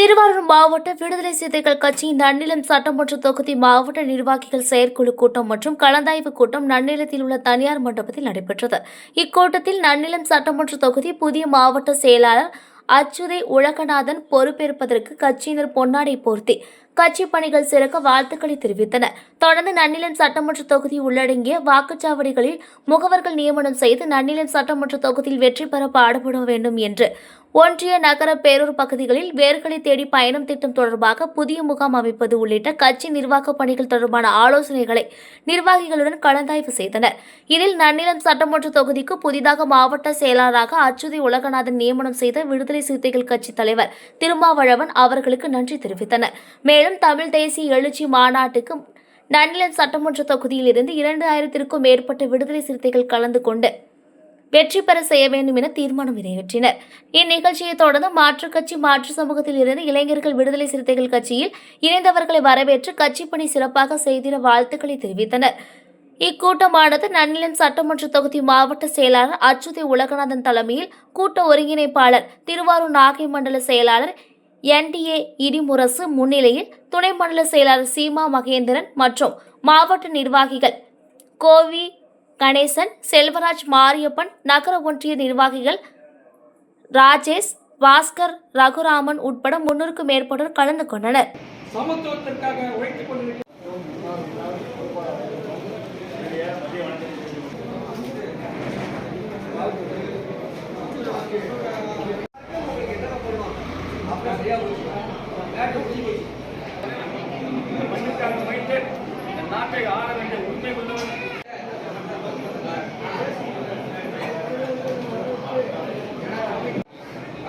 திருவாரூர் மாவட்ட விடுதலை சிறுத்தைகள் கட்சியின் நன்னிலம் சட்டமன்ற தொகுதி மாவட்ட நிர்வாகிகள் செயற்குழு கூட்டம் மற்றும் கலந்தாய்வு கூட்டம் நன்னிலத்தில் உள்ள தனியார் மண்டபத்தில் நடைபெற்றது. இக்கூட்டத்தில் நன்னிலம் சட்டமன்ற தொகுதி புதிய மாவட்ட செயலாளர் அச்சுதை உலகநாதன் பொறுப்பேற்பதற்கு கட்சியினர் பொன்னாடை போர்த்தி கட்சி பணிகள் சிறக்க வாழ்த்துக்களை தெரிவித்தனர் தொடர்ந்து நன்னிலம் சட்டமன்ற தொகுதி உள்ளடங்கிய வாக்குச்சாவடிகளில் முகவர்கள் நியமனம் செய்து நன்னிலம் சட்டமன்ற தொகுதியில் வெற்றி பெற பாடுபட வேண்டும் என்று. ஒன்றிய நகர பேரூர் பகுதிகளில் வேர்களை தேடி பயணம் திட்டம் தொடர்பாக புதிய முகாம் அமைப்பது உள்ளிட்ட கட்சி நிர்வாக பணிகள் தொடர்பான ஆலோசனைகளை நிர்வாகிகளுடன் கலந்தாய்வு செய்தனர். இதில் நன்னிலம் சட்டமன்ற தொகுதிக்கு புதிதாக மாவட்ட செயலாளராக அச்சுதி உலகநாதன் நியமனம் செய்த விடுதலை சிறுத்தைகள் கட்சி தலைவர் திருமாவளவன் அவர்களுக்கு நன்றி தெரிவித்தனர். மேலும் தமிழ் தேசிய எழுச்சி மாநாட்டுக்கு நன்னிலம் சட்டமன்ற தொகுதியிலிருந்து இரண்டு ஆயிரத்திற்கும் மேற்பட்ட விடுதலை சிறுத்தைகள் கலந்து கொண்டு வெற்றி பெற செய்ய வேண்டும் என தீர்மானம் நிறைவேற்றினர். இந்நிகழ்ச்சியை தொடர்ந்து மாற்றுக் கட்சி மாற்று சமூகத்தில் இருந்து இளைஞர்கள் விடுதலை சிறுத்தைகள் கட்சியில் இணைந்தவர்களை வரவேற்று கட்சி பணி சிறப்பாக செய்திட வாழ்த்துக்களை தெரிவித்தனர். இக்கூட்டமானது நன்னிலம் சட்டமன்ற தொகுதி மாவட்ட செயலாளர் அச்சுதி உலகநாதன் தலைமையில் கூட்ட ஒருங்கிணைப்பாளர் திருவாரூர் நாகை மண்டல செயலாளர் என்டிஏ இடிமுரசு முன்னிலையில் துணை மண்டல செயலாளர் சீமா மகேந்திரன் மற்றும் மாவட்ட நிர்வாகிகள் கோவி கணேசன் செல்வராஜ் மாரியப்பன் நகர ஒன்றிய நிர்வாகிகள் ராஜேஷ் பாஸ்கர் ரகுராமன் உட்பட முன்னூறுக்கும் மேற்பட்டோர் கலந்து கொண்டனர். சமத்துவத்திற்காக உழைத்துக் நாட்டை ஆள வேண்டிய உண்மை உள்ளவன்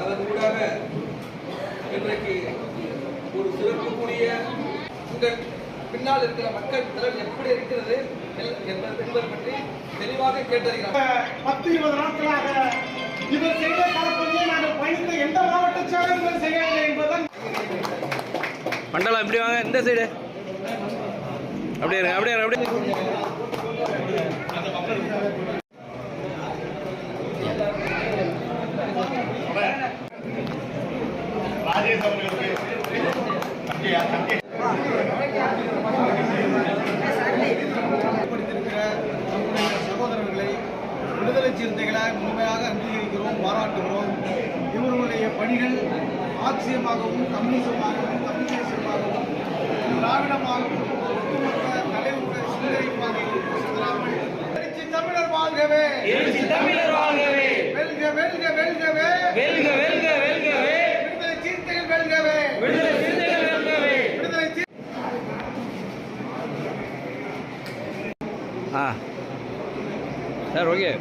அதன் ஊடாக இன்றைக்கு ஒரு சிறப்புக்குரிய இந்த பின்னால் இருக்கிற மக்கள் திறன் எப்படி இருக்கிறது என்பது பற்றி தெளிவாக கேட்டறிகிறார். பத்து இருபது நாட்களாக இவர் செய்த கலப்பணியை நாங்கள் பணிந்த எந்த மாவட்ட செயலர்கள் செய்யவில்லை என்பதுதான் மண்டலம் இப்படி வாங்க? இந்த சைடு அப்படியே இருங்க அப்படியே அப்படியே சகோதரர்களை விடுதலை சிறுத்தைகளாக முழுமையாக அங்கீகரிக்கிறோம் பாராட்டுகிறோம். இவர்களுடைய பணிகள் ஆட்சியமாகவும் கம்யூனிசமாக எழுச்சி தமிழர் வாழ்கவே. வெல்க வெல்க வெல்கவே. வெல்க வெல்க வெல்கவே. விடுதலை சிறுத்தைகள் வெல்கவே. விடுதலை சிறுத்தைகள் வெல்கவே. விடுதலை ஆ. Sir okay.